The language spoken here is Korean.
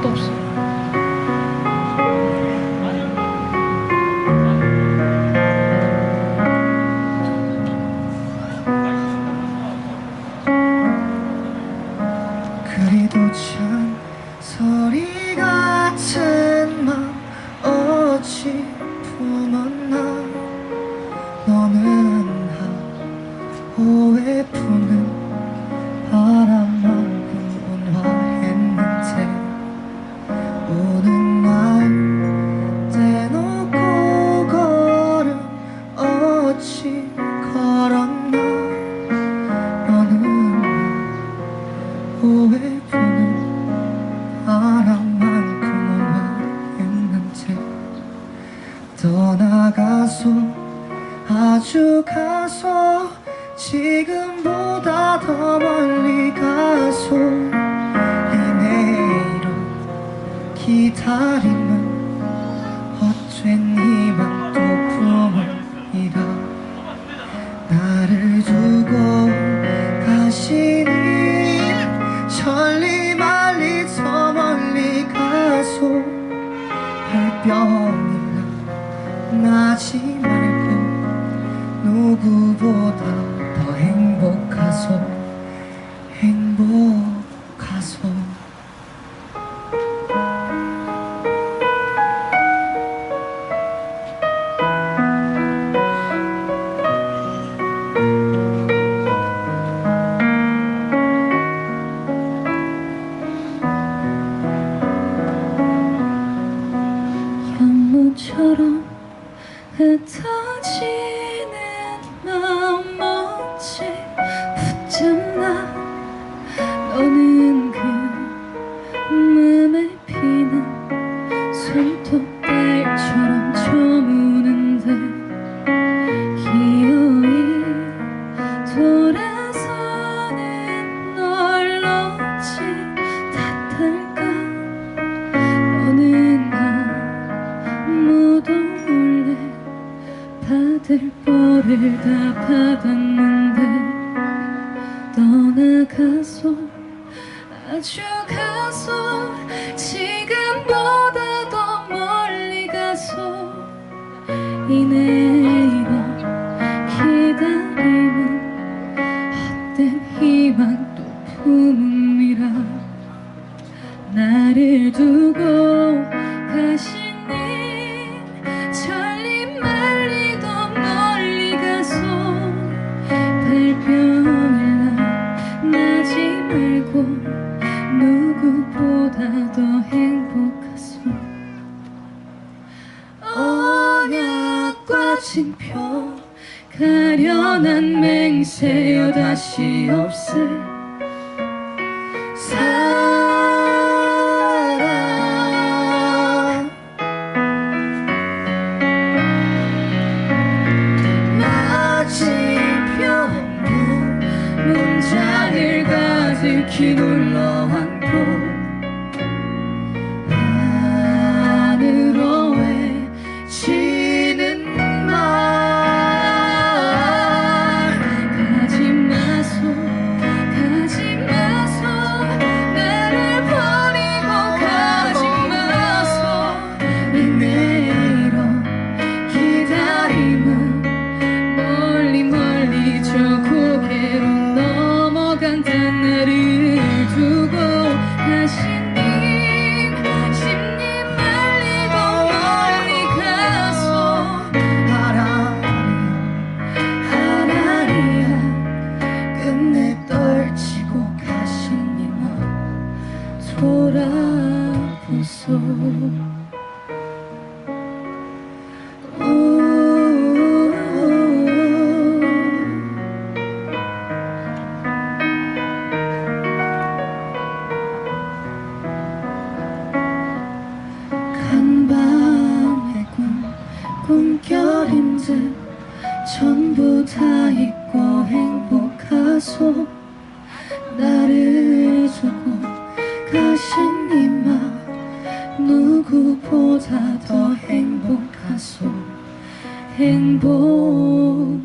아무도 없어. 그리도 참 소리 같은 맘 어찌 떠나가서 아주 가서 지금보다 더 멀리 가서 이내로 기다림 나지 말고 누구보다 더 행복하소. 행복하소. 연못처럼 흩어지는 마음 어찌 붙잡나? 너는 그 몸에 피는 손톱달처럼 저무는데 기어이 돌아서는 널 어찌 탓할까? 너는 나 모두 몰래 받을 벌을 다 받았는데 떠나가서 아주 가서 지금보다 더 멀리 가서 이내로 기다림은 헛된 희망 또 품음이라 나를 두고 보다 더 행복하소. 언약과 징표 가련한 맹세여 다시 없을 사랑. 마침표로 문장을 가득히 눌러 행복하소 나를 두고 가신 이마 누구보다 더 행복하소? 행복하소